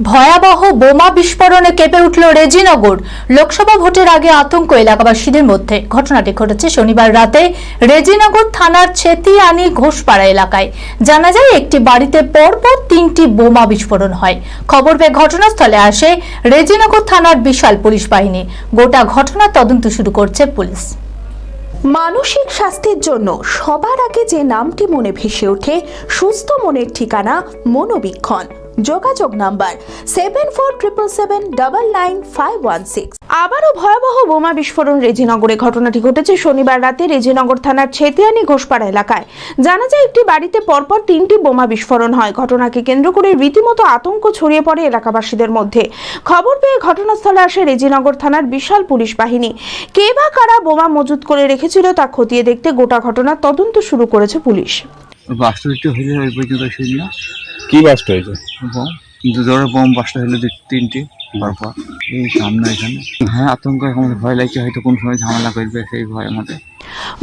ভয়াবহ বোমা বিস্ফোরণে কেঁপে উঠল রেজিনগর। লোকসভা ভোটের আগে আতঙ্ক এলাকাবাসীদের মধ্যে। ঘটনাটি ঘটেছে শনিবার রাতে রেজিনগর থানার ছেতিয়ানি ঘোষপাড়া এলাকায়। জানা যায়, একটি বাড়িতে পরপর তিনটি বোমা বিস্ফোরণ হয়। খবর পেয়ে ঘটনাস্থলে আসে রেজিনগর থানার বিশাল পুলিশ বাহিনী। গোটা ঘটনার তদন্ত শুরু করছে পুলিশ। মানসিক স্বাস্থ্যের জন্য সবার আগে যে নামটি মনে ভেসে ওঠে, সুস্থ মনের ঠিকানা মনোবীক্ষণ। যোগাযোগ number seven four triple seven double nine five one six আবারও ভয়াবহ বোমা বিস্ফোরণ রেজিনগরে ঘটনাটি ঘটেছে শনিবার রাতে রেজিনগর থানার ছেতিয়ানি ঘোষপাড়া এলাকায়। জানা যায়, একটি বাড়িতে পরপর তিনটি বোমা বিস্ফোরণ হয়। ঘটনাকে কেন্দ্র করে রীতিমতো আতঙ্ক ছড়িয়ে পড়ে এলাকাবাসীদের মধ্যে। খবর পেয়ে ঘটনাস্থলে আসে রেজিনগর থানার বিশাল পুলিশ বাহিনী। কে বা কারা বোমা মজুত করে রেখেছিল তা খতিয়ে দেখতে গোটা ঘটনার তদন্ত শুরু করেছে পুলিশ। বাস্তবিকটা হয়েছে ওই পর্যন্ত না। কি বাস্ট হয়েছে? জোরে বম বাসটা হলো তিনটি পরপর এই সামনে এখানে। হ্যাঁ আতঙ্ক এখন ভয় লাগছে হয়তো কোন সময় ঝামেলা করবে সেই ভয় আমাদের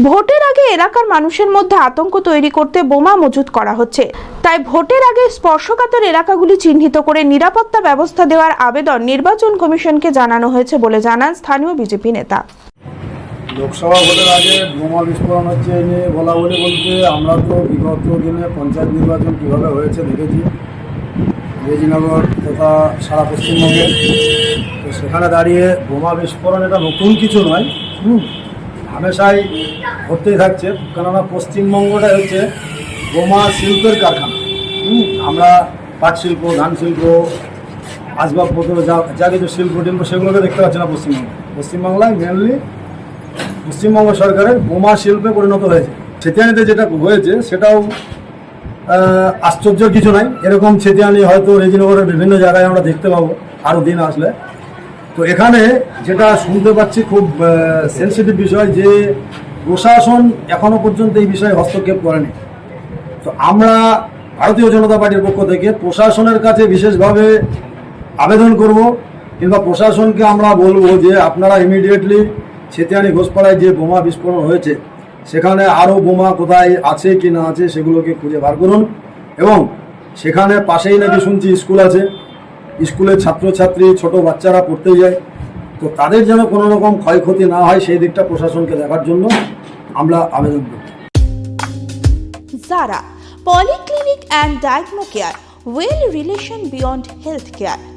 ভোটের আগে এলাকার মানুষের মধ্যে আতঙ্ক তৈরি করতে বোমা মজুত করা হচ্ছে। তাই ভোটের আগে স্পর্শকাতর এলাকাগুলি চিহ্নিত করে নিরাপত্তা ব্যবস্থা দেওয়ার আবেদন নির্বাচন কমিশনকে জানানো হয়েছে বলে জানান স্থানীয় বিজেপি নেতা। লোকসভা ভোটের আগে বোমা বিস্ফোরণ হচ্ছে এই নিয়ে বলা বলি বলতে আমরা তো বিগত দিনে পঞ্চায়েত নির্বাচন কীভাবে হয়েছে দেখেছি। রেজিনগর তথা সারা পশ্চিমবঙ্গে। তো সেখানে দাঁড়িয়ে বোমা বিস্ফোরণ এটা নতুন কিছু নয় হুম হামেশাই ঘটতেই থাকছে। কেননা পশ্চিমবঙ্গটা হচ্ছে বোমা শিল্পের কারখানা। আমরা পাট শিল্প, ধান শিল্প, আসবাবপত্র, যা যা কিছু শিল্প টিল্প সেগুলোকে দেখতে পাচ্ছি না পশ্চিমবঙ্গে। পশ্চিমবাংলায় মেনলি পশ্চিমবঙ্গ সরকারের বোমা শিল্পে পরিণত হয়েছে। ছেতিয়ানিতে যেটা হয়েছে, সেটাও আশ্চর্য কিছু নাই। এরকম ছেতিয়ানি হয়তো রেজিনগরের বিভিন্ন জায়গায় আমরা দেখতে পাবো আরও দিন আসলে। তো এখানে যেটা শুনতে পাচ্ছি খুব সেন্সিটিভ বিষয় যে প্রশাসন এখনও পর্যন্ত এই বিষয়ে হস্তক্ষেপ করেনি। তো আমরা ভারতীয় জনতা পার্টির পক্ষ থেকে প্রশাসনের কাছে বিশেষভাবে আবেদন করব কিংবা প্রশাসনকে আমরা বলব যে আপনারা ইমিডিয়েটলি ছেতিয়ানি ঘোষপাড়ায় যে বোমা বিস্ফোরণ হয়েছে, সেখানে আরও বোমা কোথায় আছে কি না আছে সেগুলোকে খুঁজে বার করুন। এবং সেখানে পাশেই নাকি শুনছি স্কুল আছে, স্কুলের ছাত্রছাত্রী, ছোট বাচ্চারা পড়তে যায়। তো তাদের যেন কোনো রকম ক্ষয়ক্ষতি না হয়, সেই দিকটা প্রশাসনকে দেখার জন্য আমরা আবেদন করি Zara polyclinic and diagno care, well relation beyond health care